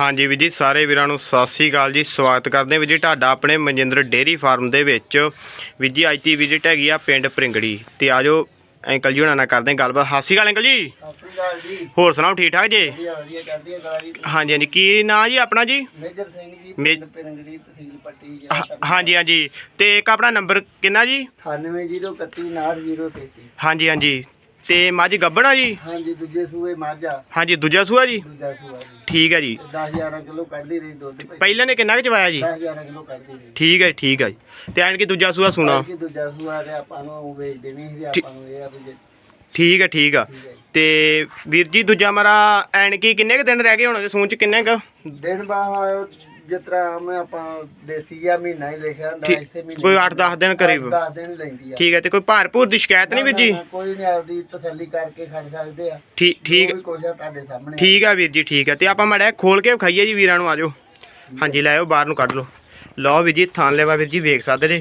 ਹਾਂਜੀ ਵੀਰ ਜੀ ਸਾਰੇ ਵੀਰਾਂ ਨੂੰ ਸਤਿ ਸ੍ਰੀ ਅਕਾਲ ਜੀ। ਸਵਾਗਤ ਕਰਦੇ ਹਾਂ ਵੀਰ ਜੀ ਤੁਹਾਡਾ ਆਪਣੇ ਮਨਜਿੰਦਰ ਡੇਅਰੀ ਫਾਰਮ ਦੇ ਵਿੱਚ। ਵੀਰ ਜੀ ਅੱਜ ਦੀ ਵਿਜ਼ਿਟ ਹੈਗੀ ਆ ਪਿੰਡ ਪ੍ਰਿੰਗੜੀ। ਤੇ ਆਜੋ ਅੰਕਲ ਜੀ ਹੁਣਾਂ ਨਾਲ ਕਰਦੇ ਹਾਂ ਗੱਲਬਾਤ। ਸਤਿ ਸ੍ਰੀ ਅਕਾਲ ਅੰਕਲ ਜੀ। ਸਤਿ ਸ੍ਰੀ ਅਕਾਲ ਜੀ। ਹੋਰ ਸੁਣਾਓ ਠੀਕ ਠਾਕ ਜੀ? ਵਧੀਆ ਵਧੀਆ ਹਾਂਜੀ ਹਾਂਜੀ। ਕੀ ਨਾਂ ਜੀ ਆਪਣਾ ਜੀ? ਮੇਜਰ ਸਿੰਘ ਜੀ ਮੇ- ਪਿੰਡ ਪਿਰੰਗੜੀ ਤਹਿਸੀਲ ਪੱਟੀ ਹ- ਜ਼ਿਲ੍ਹਾ ਹਾਂਜੀ ਹਾਂਜੀ। ਤੇ ਇੱਕ ਆਪਣਾ ਨੰਬਰ ਕਿੰਨਾ ਜੀ? 9803198033 ਹਾਂਜੀ ਹਾਂਜੀ। ਤੇ ਮੱਝ ਗੱਬਣਾ ਜੀ? ਹਾਂਜੀ ਦੂਜੇ ਸੂਏ ਮਾਝਾ ਹਾਂਜੀ ਦੂਜਾ ਸੂਆ ਜੀ? ਦੂਜਾ ਸੂਆ ਜੀ। ਠੀਕ ਹੈ ਜੀ। 10000 ਕਿਲੋ ਕੱਢਦੀ ਰਹੀ ਦੁੱਧ ਭਾਈ। ਪਹਿਲਾਂ ਨੇ ਕਿੰਨਾ ਕੁ ਚਵਾਇਆ ਜੀ? 10000 ਕਿਲੋ ਕੱਢਦੀ ਰਹੀ। ਠੀਕ ਹੈ ਠੀਕ ਹੈ ਜੀ। ਤੇ ਐਨ ਕਿ ਦੂਜਾ ਸੂਆ ਸੁਣਾ। ਕਿ ਦੂਜਾ ਸੂਆ ਤੇ ਆਪਾਂ ਨੂੰ ਵੇਚ ਦੇਣੀ ਸੀ ਠੀਕ- ਆਪਾਂ ਨੂੰ ਇਹ ਆ ਵੀ ਜੇ- ਠੀਕ ਹੈ ਠੀਕ ਆ। ਠੀਕ ਹੈ ਜੀ। ਤੇ ਵੀਰ ਜੀ ਦੂਜਾ ਮਾਰਾ ਐਨਕੀ ਕਿੰਨੇ ਕ ਦਿਨ ਰਹਿ ਗਏ ਹੁਣ? ਸੂਨ ਚ ਕਿੰਨੇ ਕ? ਦਿਨ ਬਾਅਦ ਜਿਸ ਤਰ੍ਹਾਂ ਮੈਂ ਆਪਾਂ ਦੇਸੀ ਆ ਮਹੀਨਾ ਹੀ ਲਿਖਿਆ ਹੁੰਦਾ ਠੀਕ- ਇਸੇ ਮਹੀਨੇ ਕੋਈ ਅੱਠ ਦਸ ਦਿਨ ਕਰੀਬ। 10 ਦਿਨ ਲੈਂਦੀ ਆ। ਠੀਕ ਹੈ ਤੇ ਕੋਈ ਭਾਰਪੂਰ ਦੀ ਸ਼ਿਕਾਇਤ ਨਹੀਂ ਵੀਰ ਜੀ? ਨਾ, ਨਾ, ਕੋਈ ਨਹੀਂ ਆਪਦੀ ਤਸੱਲੀ ਕਰਕੇ ਖੜ ਸਕਦੇ ਆ। ਠੀਕ ਠੀਕ ਵੀ ਕੁਛ ਆ ਤੁਹਾਡੇ ਸਾਹਮਣੇ ਠੀਕ ਆ ਵੀਰ ਜੀ ਠੀਕ ਆ। ਤੇ ਆਪਾਂ ਮੜਿਆ ਖੋਲ ਕੇ ਖਾਈਏ ਜੀ ਵੀਰਾਂ ਨੂੰ ਆਜੋ ਹਾਂਜੀ ਲੈ ਆਓ ਬਾਹਰ ਨੂੰ ਕੱਢ ਲਓ। ਲਓ ਵੀਰ ਜੀ ਥਾਂ ਲੈਵਾ ਵੀਰ ਜੀ ਵੇਖ ਸਕਦੇ ਜੇ।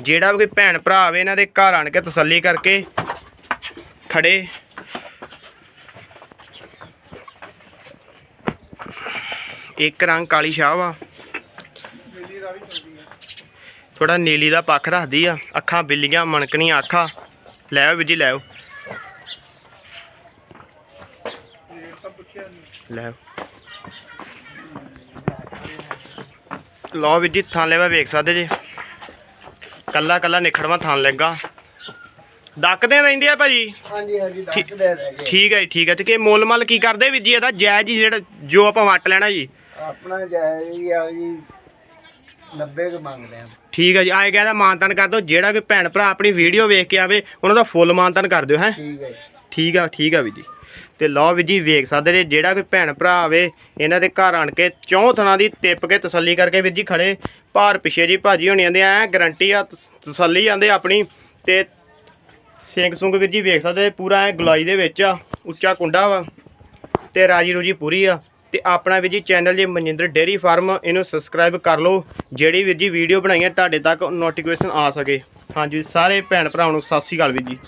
ਜਿਹੜਾ ਵੀ ਕੋਈ ਭੈਣ ਭਰਾ ਆਵੇ ਇਹਨਾਂ ਦੇ ਘਰ ਆਣ ਕੇ ਤਸੱਲੀ ਕਰਕੇ ਖੜੇ। ਇੱਕ ਰੰਗ ਕਾਲੀ ਸ਼ਾਹ ਵਾ। ਥੋੜਾ ਨੀਲੀ ਦਾ ਪੱਖ ਰੱਖਦੀ ਆ ਅੱਖਾਂ ਬਿੱਲੀਆਂ ਮਣਕਣੀਆਂ ਅੱਖਾਂ। ਲੈ ਆਓ ਵੀਰ ਜੀ ਲੈ ਆਓ। ਲੈ ਆਓ। ਲਓ ਵੀਰ ਜੀ ਥਾਂ ਲੈਵਾ ਵੇਖ ਸਕਦੇ ਜੇ। ਕੱਲਾ ਕੱਲਾ ਨਿਖੜਵਾ ਥਾਂ ਲੱਗਾ। ਡੱਕਦੇ ਰਹਿੰਦੇ ਆ ਭਾਜੀ? ਹਾਂਜੀ ਹਾਂਜੀ ਦੱਸ ਠੀਕ- ਦੇ ਰਹਿ ਗਏ ਠੀਕ ਹੈ ਜੀ, ਠੀਕ ਹੈ ਤੇ ਕਿ ਮੁੱਲ ਮਲ ਕੀ ਕਰਦੇ ਜੀ? ਇਹਦਾ ਜਾਇਜ਼ ਹੀ ਜਿਹੜਾ ਜੋ ਆਪਾਂ ਵਟ ਲੈਣਾ ਜੀ। ਆਪਣਾ ਜਾਈ ਆ ਜੀ। 90 ਕੁ ਮੰਗਦੇ ਆ। ਠੀਕ ਹੈ ਜੀ ਆਏ ਕਹਿੰਦਾ ਮਾਨਤਨ ਕਰ ਦਿਓ ਜਿਹੜਾ ਕੋਈ ਭੈਣ ਭਰਾ ਆਪਣੀ ਵੀਡੀਓ ਵੇਖ ਕੇ ਆਵੇ ਉਹਨਾਂ ਦਾ ਫੁੱਲ ਮਾਨਤਨ ਕਰ ਦਿਓ ਹੈ। ਠੀਕ ਹੈ। ਠੀਕ ਆ ਠੀਕ ਆ ਵੀਰ ਜੀ। ਤੇ ਲਓ ਵੀਰ ਜੀ ਵੇਖ ਸਕਦੇ ਜੇ ਜਿਹੜਾ ਕੋਈ ਭੈਣ ਭਰਾ ਆਵੇ ਇਹਨਾਂ ਦੇ ਘਰ ਆਣ ਕੇ ਚੌਂ ਥਣਾ ਦੀ ਟਿੱਪ ਕੇ ਤਸੱਲੀ ਕਰਕੇ ਵੀਰ ਜੀ ਖੜੇ। ਭਾਰ ਪਿਛੇ ਜੀ ਭਾਜੀ ਹੋਣੀ ਆਂਦੇ ਐ ਗਰੰਟੀ ਆ ਤਸ- ਤਸੱਲੀ ਆਂਦੇ ਆਪਣੀ। ਤੇ ਸਿੰਘ ਸੁੰਗ ਵੀਰ ਜੀ ਵੇਖ ਸਕਦੇ ਪੂਰਾ ਐ ਗੁਲਾਈ ਦੇ ਵਿੱਚ ਆ ਉੱਚਾ ਕੁੰਡਾ ਵਾ। ਤੇ ਰਾਜੀ ਰੂਜੀ ਪੂਰੀ ਆ। ਤੇ ਆਪਣਾ ਵੀਰ ਜੀ ਚੈਨਲ ਜੇ ਮਨਿੰਦਰ ਡੇਅਰੀ ਫਾਰਮ, ਇਹਨੂੰ ਸਬਸਕ੍ਰਾਈਬ ਕਰ ਲਓ। ਜਿਹੜੀ ਵੀਰ ਜੀ ਵੀਡੀਓ ਬਣਾਈਆਂ, ਤੁਹਾਡੇ ਤੱਕ ਨੋਟੀਫਿਕੇਸ਼ਨ ਆ ਸਕੇ। ਹਾਂਜੀ, ਸਾਰੇ ਭੈਣ ਭਰਾਵਾਂ ਨੂੰ ਸਤਿ ਸ਼੍ਰੀ ਅਕਾਲ ਵੀਰ ਜੀ।